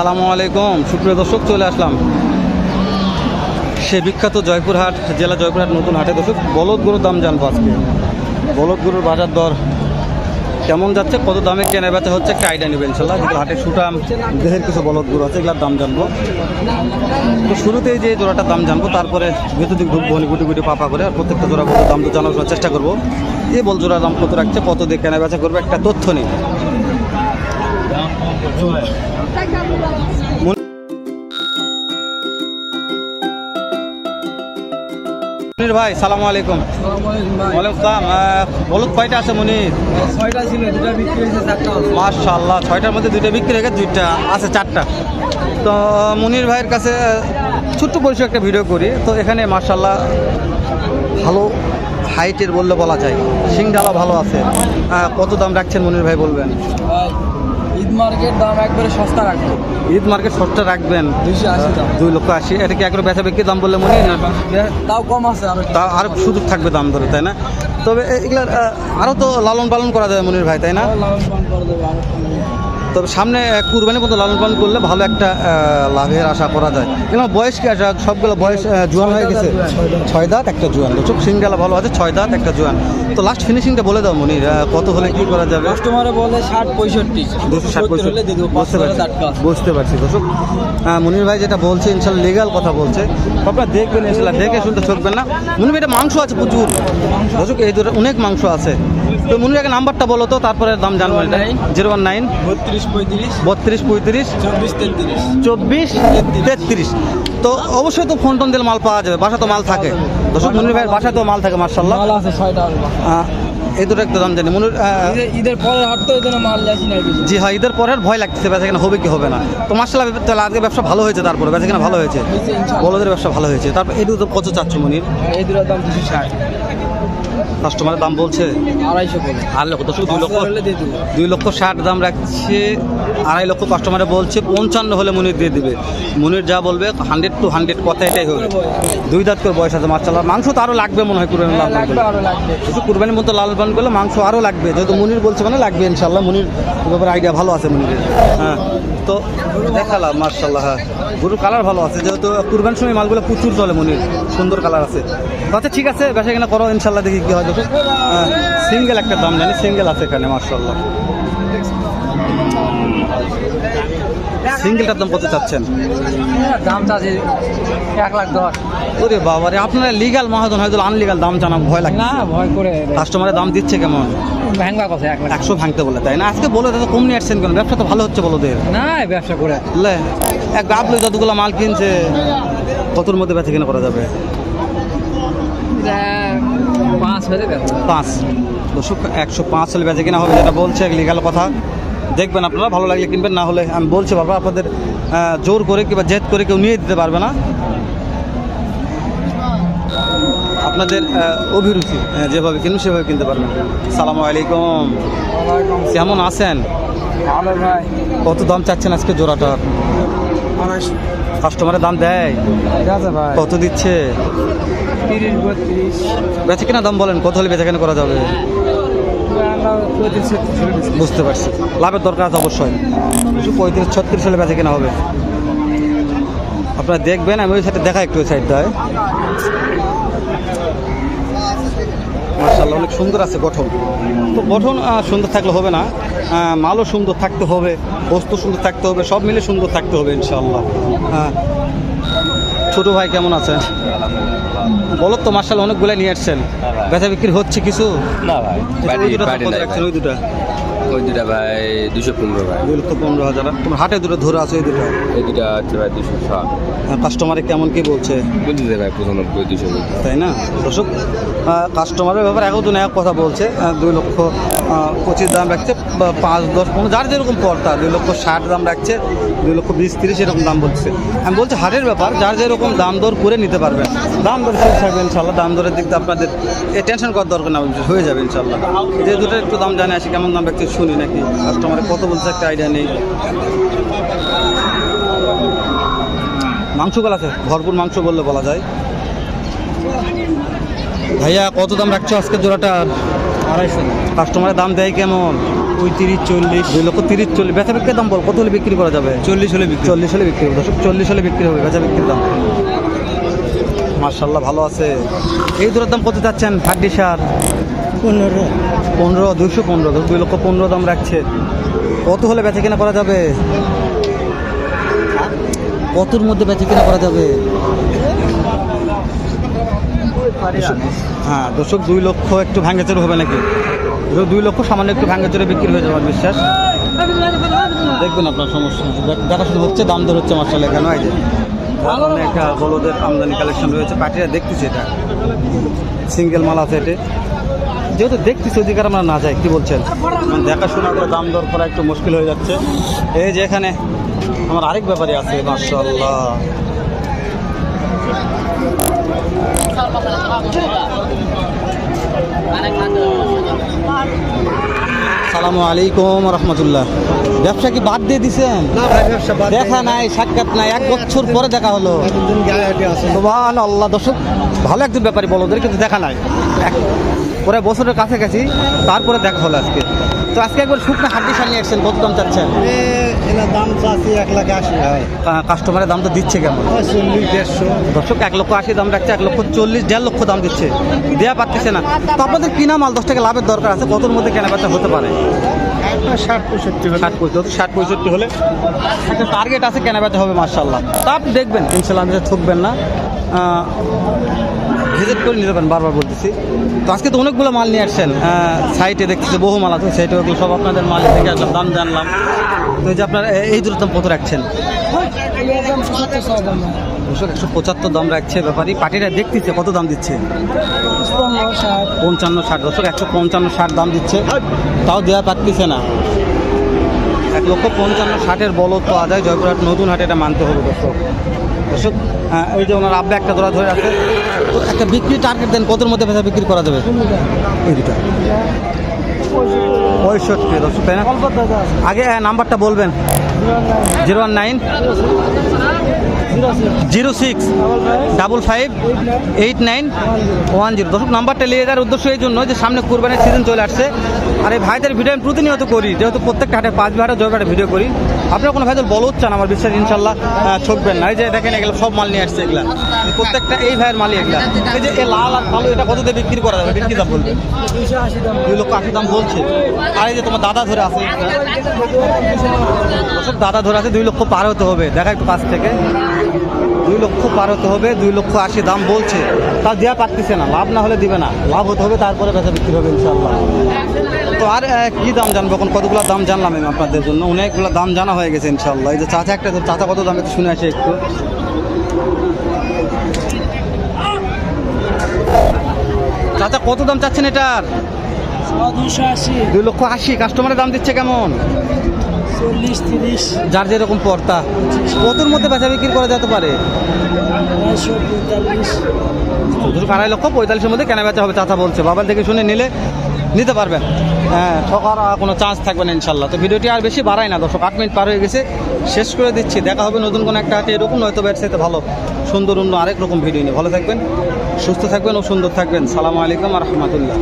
আসসালামু আলাইকুম। সুপ্রিয় দর্শক, চলে আসলাম সে বিখ্যাত জয়পুরহাট, জেলা জয়পুরহাট নতুন হাটে। দর্শক, বলদ গরুর দাম জানব আজকে। বলদ গরুর বাজার দর কেমন যাচ্ছে, কত দামে কেনা বেচা হচ্ছে, একটা আইডিয়া নেবেন ইনশাল্লাহ। যেগুলো হাটে সুটাম দেহের কিছু বলদ গরু আছে, এগুলোর দাম জানব। তো শুরুতেই যে জোড়াটার দাম জানব, তারপরে ভেতর দিক ঢুকবো গুটি গুটি পাপা করে, আর প্রত্যেকটা জোড়া বলতে দাম তো জানার চেষ্টা করব। এই বল জোড়ার দাম কত রাখছে, কত দিয়ে কেনা বেচা করবে, একটা তথ্য নেই। মনির ভাই সালামু আলাইকুম। ওয়ালাইকুম বলুন কয়টা আছে মনির? ছয়টা ছিল দুটা বিক্রি হয়েছে চারটা মাশাল্লাহ ছয়টার মধ্যে দুইটা বিক্রি গেছে দুইটা আছে চারটা। তো মনির ভাইয়ের কাছে ছোট্ট পরিসর একটা ভিডিও করি। তো এখানে মাশাল্লাহ ভালো হাইটের বললে বলা যায়। সিংডালা ভালো আছে। কত দাম রাখছেন মনির ভাই বলবেন? ঈদ মার্কেট দাম একবারে সস্তা রাখব। ঈদ মার্কেট সস্তা রাখবেন? দুইশো আশি দাম। দুই লক্ষ আশি। এটা কি একবার বেচা বিক্রি দাম বললে মনে হয় না? তাও কম আছে আরও তা আর সুযোগ থাকবে দাম ধরে তাই না? তবে এগুলার আরও তো লালন পালন করা যাবে মনির ভাই তাই না? লালন পালন করা কম। তবে সামনে কুরবানির মতো লালন পালন করলে ভালো একটা লাভের আশা করা যায়। এগুলো বয়স কি আছে সবগুলো বয়স জোয়ান হয়ে গেছে? ছয় দাঁত একটা জোয়ান। চোখ সিংডালা ভালো আছে ছয় দাঁত একটা জোয়ান। তো লাস্ট ফিনিশিংটা বলে দাও মনির কত হলে কি করা যাবে? কাস্টমারে বলে ষাট পঁয়ষট্টি। দুশো ষাট দেবো বুঝতে পারছি। বুঝতে পারছি দর্শক। মনির ভাই যেটা বলছে ইনশাল্লাহ লিগাল কথা বলছে। আপনারা দেখবেন ইনশাল্লাহ দেখে শুনতে চোখবেন না। মনির ভাই এটা মাংস আছে প্রচুর। দর্শক এই ধরে অনেক মাংস আছে। তো মনির ভাইকে নাম্বারটা বলো তো তারপরে দাম জানব জিরো ওয়ান নাইন। বত্রিশ পঁয়ত্রিশ। বত্রিশ পঁয়ত্রিশ। চব্বিশ তেত্রিশ। চব্বিশ তেত্রিশ। তো অবশ্যই তো ফোন টোন দিলে মাল পাওয়া যাবে বাসা তো মাল থাকে। দর্শক মনির ভাইয়ের বাসায় তো মাল থাকে মার্শাল্লাহ এই দুটো একটা দাম জানি। মনির ঈদের- পরের হাট তো মাল জি হ্যাঁ ঈদের পরে আর ভয় লাগতেছে বেচা কেনা হবে কি হবে না। তো মার্শাল্লাহ তাহলে আজকে ব্যবসা ভালো হয়েছে তারপরে বেচা কেনা ভালো হয়েছে। হয়েছে বলদের ব্যবসা ভালো হয়েছে। তারপর এই দুটো কত চাচ্ছ মনির? এই দুটোর দাম দুশো ষাট। কাস্টমারের দাম বলছে? আড়াইশো করে লক্ষ দশ দুই লক্ষ দুই লক্ষ ষাট দাম রাখছে। আড়াই লক্ষ কাস্টমারে বলছে পঞ্চান্ন হলে মুনির দিয়ে দিবে। মুনির যা বলবে হান্ড্রেড টু হান্ড্রেড কথা এটাই হবে। দুই দাঁত করে বয়স। আছে মার্শাল্লাহ মাংস তো আরও লাগবে মনে হয় কুরবানি হ্যাঁ, লাল শুধু কুরবানির মতো লাল পালন করলে মাংস আরও লাগবে। যেহেতু মুনির বলছে মানে লাগবে ইনশাল্লাহ মনির ব্যাপারে আইডিয়া ভালো আছে মনিরের। হ্যাঁ তো দেখালাম মার্শাল্লাহ হ্যাঁ গরুর কালার ভালো আছে যেহেতু কুরবানির সময় মালগুলো প্রচুর চলে মুনির। সুন্দর কালার আছে। আচ্ছা ঠিক আছে বেশা কিনা করো ইনশাল্লাহ দেখি কি হয়। দেখো সিঙ্গেল একটা দাম জানি সিঙ্গেল আছে এখানে মার্শাল্লাহ সিঙ্গেলটার দাম কত চাচ্ছেন? দামটা আছে এক লাখ দশ। ওরে বাবারে আপনারা লিগাল মহাজন হয়তো আনলিগাল দাম জানা ভয় লাগে না ভয় করে কাস্টমারের দাম দিচ্ছে কেমন? ভাঙবা কথা এক লাখ। একশো ভাঙতে বলে তাই না? আজকে বলে তো কম নিয়ে আসছেন কেন? ব্যবসা তো ভালো হচ্ছে বলোদের না ব্যবসা করে। লে এক গাব লোক যতগুলো মাল কিনছে কতর মধ্যে বেচে কিনা করা যাবে? পাঁচ ব্যবসা একশো পাঁচ হলে বেচে কিনা হবে যেটা বলছে লিগাল কথা। দেখবেন আপনারা ভালো লাগলে কিনবেন না হলে আমি বলছি বাবা আপনাদের জোর করে কিংবা জেদ করে কেউ নিয়ে দিতে পারবে না। আপনাদের অভিরুচি যেভাবে কিনবেন সেভাবে কিনতে পারবেন। সালামু আলাইকুম। কেমন আছেন? কত দাম চাচ্ছেন আজকে জোড়াটার? কাস্টমারের দাম দেয়? ভাই। কত দিচ্ছে? বেচে কিনা দাম বলেন কত হলে বেচা কেনা করা যাবে? বুঝতে পারছি। লাভের দরকার আছে অবশ্যই। কিছু পঁয়ত্রিশ ছত্রিশ হলে বেচা কেনা হবে। আপনারা দেখবেন আমি ওই সাইডে দেখা একটু ওই সাইডটায় মার্শাল্লাহ অনেক সুন্দর আছে গঠন। তো গঠন সুন্দর থাকলে হবে না। মালও সুন্দর থাকতে হবে বস্তু সুন্দর থাকতে হবে সব মিলে সুন্দর থাকতে হবে ইনশাল্লাহ হ্যাঁ। ছোট ভাই কেমন আছেন? বলো তো মার্শাল অনেকগুলো নিয়ে আসছেন। ব্যথা বিক্রি হচ্ছে কিছু? না ভাই ওই দুটো। ওই দুটা ভাই দুশো পনেরো ভাই। দুই লক্ষ পনেরো হাজার। তোমার হাটে দুটো ধরে আছে ওই দুটো? এই দুটা হচ্ছে ভাই দুশো ষাট। কাস্টমারে কেমন কি বলছে? বলতেছে ভাই পঁচানব্বই দুশো তাই না? দর্শক কাস্টমারের ব্যাপারে একজন এক কথা বলছে দুই লক্ষ পঁচিশ দাম রাখছে পাঁচ দশ পনেরো যার যেরকম পড়তা দুই লক্ষ ষাট দাম রাখছে দুই লক্ষ বিশ তিরিশ এরকম দাম বলছে। আমি বলছি হাটের ব্যাপার যার যেরকম দাম দর করে নিতে পারবেন। দাম দর ঠিক থাকবে ইনশাল্লাহ দাম দরের দিক দিয়ে আপনাদের এ টেনশন করার দরকার না হয়ে যাবে ইনশাল্লাহ যে দুটো একটু দাম জানে আসি কেমন দাম রাখছে শুনি নাকি? কাস্টমারে কত বলছে একটা আইডিয়া নেই? মাংসগুলো আছে ভরপুর মাংস বললে বলা যায়। ভাইয়া কত দাম রাখছো আজকে জোড়াটা? আড়াইশো। কাস্টমারের দাম দেয় কেমন? পঁয়ত্রিশ চল্লিশ। দুই লক্ষ তিরিশ চল্লিশ। বেচা বিক্রির দাম বল কত হলে বিক্রি করা যাবে? চল্লিশ হলে বিক্রি। চল্লিশ হলে বিক্রি হবে। দর্শক চল্লিশ হলে বিক্রি হবে বেচা বিক্রির দাম। মার্শাল্লাহ ভালো আছে। এই দূরের দাম কত চাচ্ছেন? হাড্ডি সার পনেরো। পনেরো দুশো পনেরো দুই লক্ষ পনেরো দাম রাখছে। কত হলে বেচা কেনা করা যাবে? কতর মধ্যে বেচা কেনা করা যাবে? হ্যাঁ দর্শক, দুই লক্ষ একটু ভাঙে চোর হবে নাকি? দুই লক্ষ সামান্য একটু ভাঙে চোরে বিক্রি হয়ে যাওয়ার বিশ্বাস। দেখবেন আপনার সমস্যা। দেখ- দেখাশোনা হচ্ছে, দাম দর হচ্ছে মার্শাল এখানে এই যে একটা বলদের আমদানি কালেকশন রয়েছে। পার্টিরা দেখতেছি এটা। সিঙ্গেল মাল আছে এতে যেহেতু দেখতেছি ওদিকে আমরা না যাই কি বলছেন? মানে দেখাশোনা করে দাম দর করা একটু মুশকিল হয়ে যাচ্ছে। এই যে এখানে আমার আরেক ব্যাপারে আছে মার্শাল্লাহ সালামু আলাইকুম রহমতুল্লাহ। ব্যবসা কি বাদ দিয়ে দিছেন? না ভাই ব্যবসা বাদ দেখা নাই সাক্ষাৎ নাই এক বছর পরে দেখা হলো। আল্লাহ দর্শক ভালো একজন ব্যাপারী বলো ওদের কিন্তু দেখা নাই। এক- পরে বছরের কাছে গেছি তারপরে দেখা হলো আজকে। তো আজকে একবার শুকনো হাড্ডি সানিয়ে আসছেন কত দাম চাচ্ছেন? দাম চাচ্ছি এক লাখ আশি কাস্টমারের দাম তো দিচ্ছে কেমন? চল্লিশ দেড়শো। দর্শক এক লক্ষ আশি দাম রাখছে এক লক্ষ চল্লিশ দেড় লক্ষ দাম দিচ্ছে। দেওয়া পাচ্ছে না। তো আপনাদের কিনা মাল দশ টাকা লাভের দরকার আছে? কতর মধ্যে কেনা বেচা হতে পারে? ষাট পঁয়ষট্টি ষাট পঁয়ষট্টি ষাট পঁয়ষট্টি হলে। একটা টার্গেট আছে কেনা বেচা হবে মার্শাল্লাহ তা আপনি দেখবেন ইনশাল্লাহ আমি ঠকবেন না ভিজিট করে নিতে পারেন, বারবার বলতেছি। তো আজকে তো অনেকগুলো মাল নিয়ে আসছেন সাইটে দেখতেছি বহু মাল আছে, সাইটে ওগুলো সব আপনাদের মাল থেকে আসলাম, দাম জানলাম। তো যে আপনার এই দাম কত রাখছেন? একশো পঁচাত্তর দাম রাখছে ব্যাপারী। পার্টিরা দেখতেছে, কত দাম দিচ্ছে? পঞ্চান্ন ষাট। দশক একশো পঞ্চান্ন ষাট দাম দিচ্ছে। তাও দেওয়া পারতেছে না। এক লক্ষ পঞ্চান্ন ষাটের বলদ পাওয়া যায়, জয়পুরহাট নতুন হাটে এটা মানতে হবে, দর্শক। দর্শক এই যে ওনার আব্বা একটা ধরা ধরে আছে। তো একটা বিক্রি টার্গেট দেন, কতর মধ্যে ভেজা বিক্রি করা যাবে? এই পঁয়ষট্টি তাই না? আগে নাম্বারটা বলবেন। Zero one nine, zero six, double five, eight nine, one zero. দর্শক, নাম্বারটা নিয়ে যাওয়ার উদ্দেশ্য এই জন্য যে সামনে কুরবানির সিজন চলে আসছে। আর এই ভাইদের ভিডিও আমি প্রতিনিয়ত করি, যেহেতু প্রত্যেকটা হাটে পাঁচ ভাড়া জয় ভিডিও করি। আপনারা কোনো ভাইদের বলত চান আমার বিশ্বাস ইনশাল্লাহ ছুটবেন না। এই যে দেখেন এগুলো সব মাল নিয়ে আসছে এগুলা। প্রত্যেকটা এই ভাইয়ের মালই এগুলা। এই যে লাল আর কালো, এটা কততে বিক্রি করা যাবে? বিক্রি দাম বলবে দুই লক্ষ আশি দাম বলছে। আর এই যে তোমার দাদা ধরে আছে দাদা ধরে আছে, দুই লক্ষ পার হতে হবে। দেখা একটু কাছ থেকে। দুই লক্ষ পার হতে হবে দুই লক্ষ আশি দাম বলছে। তা দেওয়া পারতেছে না লাভ না হলে দিবে না। লাভ হতে হবে তারপরে বেচা বিক্রি হবে ইনশাল্লাহ তো আর কি দাম জানব এখন? কতগুলো দাম জানলাম আমি আপনাদের জন্য? অনেকগুলো দাম জানা হয়ে গেছে ইনশাল্লাহ এই যে চাচা একটা চাচা কত দাম একটু শুনে আসি একটু। চাচা কত দাম চাচ্ছেন এটার? দুই লক্ষ আশি। কাস্টমারের দাম দিচ্ছে কেমন? চল্লিশ তিরিশ। যার যেরকম পর্তা কতর মধ্যে বেচা বিক্রি করা যেতে পারে? দুশো আড়াই লক্ষ পঁয়তাল্লিশের মধ্যে কেনা বেচা হবে চাচা বলছে। বাবার দেখে শুনে নিলে নিতে পারবেন হ্যাঁ ঠকার আর কোনো চান্স থাকবে না ইনশাল্লাহ। তো ভিডিওটি আর বেশি বাড়াই না দর্শক আট মিনিট পার হয়ে গেছে। শেষ করে দিচ্ছি। দেখা হবে নতুন কোনো একটা হাটে এরকম নয়তো ব্যবসাতে ভালো সুন্দর অন্য আরেক রকম ভিডিও নিয়ে। ভালো থাকবেন সুস্থ থাকবেন ও সুন্দর থাকবেন। সালামু আলাইকুম আর রহমতুল্লাহ।